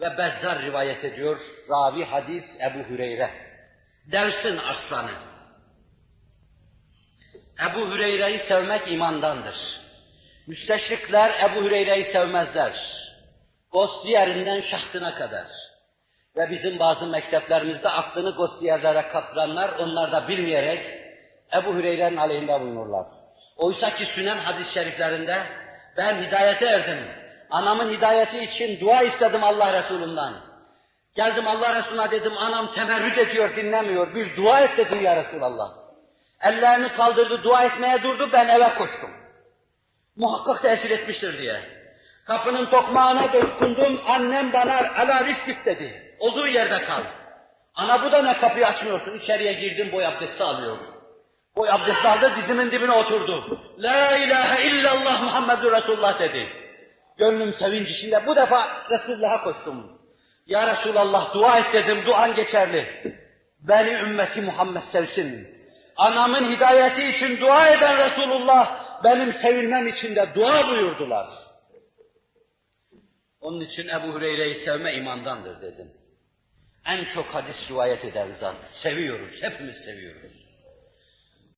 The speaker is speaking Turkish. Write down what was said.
Ve Bezzar rivayet ediyor, ravi hadis Ebu Hüreyre. Devsin aslanı. Ebu Hüreyre'yi sevmek imandandır. Müsteşrikler Ebu Hüreyre'yi sevmezler. Gossiyerinden şahtına kadar. Ve bizim bazı mekteplerimizde aklını gossiyerlere kaptıranlar, onlar da bilmeyerek Ebu Hüreyre'nin aleyhinde bulunurlar. Oysa ki Sünem hadis-i şeriflerinde ben hidayete erdim. Anamın hidayeti için dua istedim Allah Resulü'nden. Geldim Allah Resulü'ne dedim anam temerrüt ediyor dinlemiyor. Bir dua et dedim ya Resulallah. Ellerini kaldırdı dua etmeye durdu ben eve koştum. Muhakkak tesir etmiştir diye. Kapının tokmağına dokundum annem bana ala riskik dedi. Olduğu yerde kal. Ana bu da ne kapıyı açmıyorsun içeriye girdim boy abdesti alıyorum. Boy abdesti aldı dizimin dibine oturdu. La ilahe illallah Muhammedur Resulullah dedi. Gönlüm sevinç içinde bu defa Resulullah'a koştum. Ya Resulallah dua et dedim, duan geçerli. Beni ümmeti Muhammed sevsin. Anamın hidayeti için dua eden Resulullah, benim sevilmem için de dua buyurdular. Onun için Ebu Hureyre'yi sevme imandandır dedim. En çok hadis rivayet eden zat. Seviyoruz, hepimiz seviyoruz.